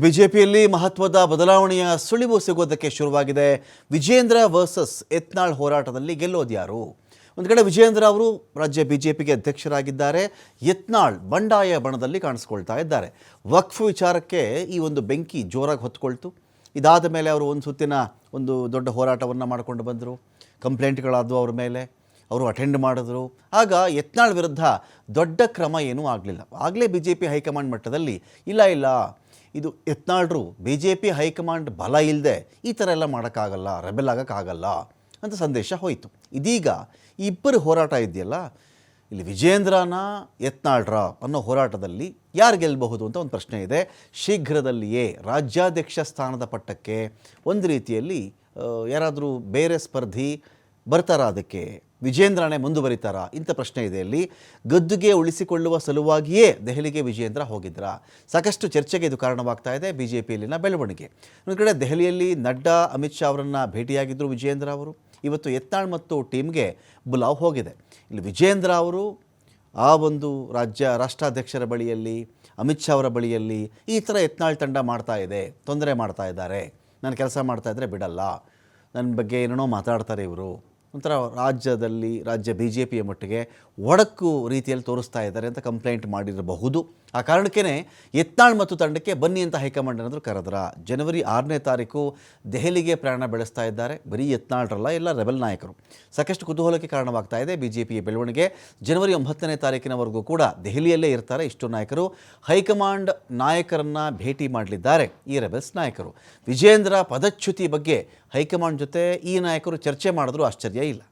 ಬಿಜೆಪಿಯಲ್ಲಿ ಮಹತ್ವದ ಬದಲಾವಣೆಯ ಸುಳಿವು ಸಿಗೋದಕ್ಕೆ ಶುರುವಾಗಿದೆ. ವಿಜೇಂದ್ರ ವರ್ಸಸ್ ಎತ್ನಾಳ್ ಹೋರಾಟದಲ್ಲಿ ಗೆಲ್ಲೋದು ಯಾರು? ಒಂದು ಕಡೆ ವಿಜೇಂದ್ರ ಅವರು ರಾಜ್ಯ ಬಿಜೆಪಿಗೆ ಅಧ್ಯಕ್ಷರಾಗಿದ್ದಾರೆ. ಯತ್ನಾಳ್ ಬಂಡಾಯ ಬಣದಲ್ಲಿ ಕಾಣಿಸ್ಕೊಳ್ತಾ ಇದ್ದಾರೆ. ವಕ್ಫ್ ವಿಚಾರಕ್ಕೆ ಈ ಒಂದು ಬೆಂಕಿ ಜೋರಾಗಿ ಹೊತ್ಕೊಳ್ತು. ಇದಾದ ಮೇಲೆ ಅವರು ಒಂದು ಸುತ್ತಿನ ಒಂದು ದೊಡ್ಡ ಹೋರಾಟವನ್ನು ಮಾಡಿಕೊಂಡು ಬಂದರು. ಕಂಪ್ಲೇಂಟ್ಗಳಾದವು ಅವ್ರ ಮೇಲೆ. ಅವರು ಅಟೆಂಡ್ ಮಾಡಿದ್ರು. ಆಗ ಯತ್ನಾಳ್ ವಿರುದ್ಧ ದೊಡ್ಡ ಕ್ರಮ ಏನೂ ಆಗಲಿಲ್ಲ. ಆಗಲೇ ಬಿ ಜೆ ಪಿ ಹೈಕಮಾಂಡ್ ಮಟ್ಟದಲ್ಲಿ, ಇಲ್ಲ ಇಲ್ಲ, ಇದು ಯತ್ನಾಳ್ರು B J P high command ಬಲ ಇಲ್ಲದೆ ಈ ಥರ ಎಲ್ಲ ಮಾಡೋಕ್ಕಾಗಲ್ಲ, ರೆಬೆಲ್ ಆಗೋಕ್ಕಾಗಲ್ಲ ಅಂತ ಸಂದೇಶ ಹೋಯಿತು. ಇದೀಗ ಇಬ್ಬರು ಹೋರಾಟ ಇದೆಯಲ್ಲ ಇಲ್ಲಿ ವಿಜೇಂದ್ರನ ಯತ್ನಾಳ್ರ ಅನ್ನೋ ಹೋರಾಟದಲ್ಲಿ ಯಾರು ಗೆಲ್ಲಬಹುದು ಅಂತ ಒಂದು ಪ್ರಶ್ನೆ ಇದೆ. ಶೀಘ್ರದಲ್ಲಿಯೇ ರಾಜ್ಯಾಧ್ಯಕ್ಷ ಸ್ಥಾನದ ಪಟ್ಟಕ್ಕೆ ಒಂದು ರೀತಿಯಲ್ಲಿ ಯಾರಾದರೂ ಬೇರೆ ಸ್ಪರ್ಧಿ ಬರ್ತಾರ ಅದಕ್ಕೆ? ವಿಜೇಂದ್ರನೇ ಮುಂದುವರಿತಾರಾ? ಇಂಥ ಪ್ರಶ್ನೆ ಇದೆ ಇಲ್ಲಿ ಗದ್ದುಗೆ ಉಳಿಸಿಕೊಳ್ಳುವ ಸಲುವಾಗಿಯೇ ದೆಹಲಿಗೆ ವಿಜೇಂದ್ರ ಹೋಗಿದ್ರ. ಸಾಕಷ್ಟು ಚರ್ಚೆಗೆ ಇದು ಕಾರಣವಾಗ್ತಾ ಇದೆ ಬಿ ಜೆ ಪಿಯಲ್ಲಿನ ಬೆಳವಣಿಗೆ. ಒಂದು ಕಡೆ ದೆಹಲಿಯಲ್ಲಿ ನಡ್ಡಾ, ಅಮಿತ್ ಶಾ ಅವರನ್ನು ಭೇಟಿಯಾಗಿದ್ದರು ವಿಜೇಂದ್ರ ಅವರು. ಇವತ್ತು ಯತ್ನಾಳ್ ಮತ್ತು ಟೀಮ್ಗೆ ಬುಲಾವ್ ಹೋಗಿದೆ. ಇಲ್ಲಿ ವಿಜೇಂದ್ರ ಅವರು ಆ ಒಂದು ರಾಜ್ಯ ರಾಷ್ಟ್ರಾಧ್ಯಕ್ಷರ ಬಳಿಯಲ್ಲಿ, ಅಮಿತ್ ಶಾ ಅವರ ಬಳಿಯಲ್ಲಿ ಈ ಥರ ಎತ್ನಾಳ್ ತಂಡ ಮಾಡ್ತಾ ಇದೆ, ತೊಂದರೆ ಮಾಡ್ತಾ ಇದ್ದಾರೆ. ನಾನು ಕೆಲಸ ಮಾಡ್ತಾ ಇದ್ದರೆ ಬಿಡಲ್ಲ. ನನ್ನ ಬಗ್ಗೆ ಏನೇನೋ ಮಾತಾಡ್ತಾರೆ ಇವರು. ಒಂಥರ ರಾಜ್ಯದಲ್ಲಿ, ರಾಜ್ಯ ಬಿ ಜೆ ಪಿಯ ಮಟ್ಟಿಗೆ ಒಡಕು ರೀತಿಯಲ್ಲಿ ತೋರಿಸ್ತಾ ಇದ್ದಾರೆ ಅಂತ ಕಂಪ್ಲೇಂಟ್ ಮಾಡಿರಬಹುದು. ಆ ಕಾರಣಕ್ಕೇ ಯತ್ನಾಳ್ ಮತ್ತು ತಂಡಕ್ಕೆ ಬನ್ನಿ ಅಂತ ಹೈಕಮಾಂಡ್ ಏನಾದರೂ ಕರೆದ್ರ? ಜನವರಿ ಆರನೇ ತಾರೀಕು ದೆಹಲಿಗೆ ಪ್ರಯಾಣ ಬೆಳೆಸ್ತಾ ಇದ್ದಾರೆ. ಬರೀ ಯತ್ನಾಳ್ರಲ್ಲ, ಎಲ್ಲ ರೆಬೆಲ್ ನಾಯಕರು. ಸಾಕಷ್ಟು ಕುತೂಹಲಕ್ಕೆ ಕಾರಣವಾಗ್ತಾ ಇದೆ ಬಿ ಜೆ ಪಿಯ ಬೆಳವಣಿಗೆ. ಜನವರಿ ಒಂಬತ್ತನೇ ತಾರೀಕಿನವರೆಗೂ ಕೂಡ ದೆಹಲಿಯಲ್ಲೇ ಇರ್ತಾರೆ ಇಷ್ಟು ನಾಯಕರು. ಹೈಕಮಾಂಡ್ ನಾಯಕರನ್ನು ಭೇಟಿ ಮಾಡಲಿದ್ದಾರೆ ಈ ರೆಬೆಲ್ಸ್ ನಾಯಕರು. ವಿಜೇಂದ್ರ ಪದಚ್ಯುತಿ ಬಗ್ಗೆ ಹೈಕಮಾಂಡ್ ಜೊತೆ ಈ ನಾಯಕರು ಚರ್ಚೆ ಮಾಡಿದ್ರು, ಆಶ್ಚರ್ಯ. ಇಲ್ಲ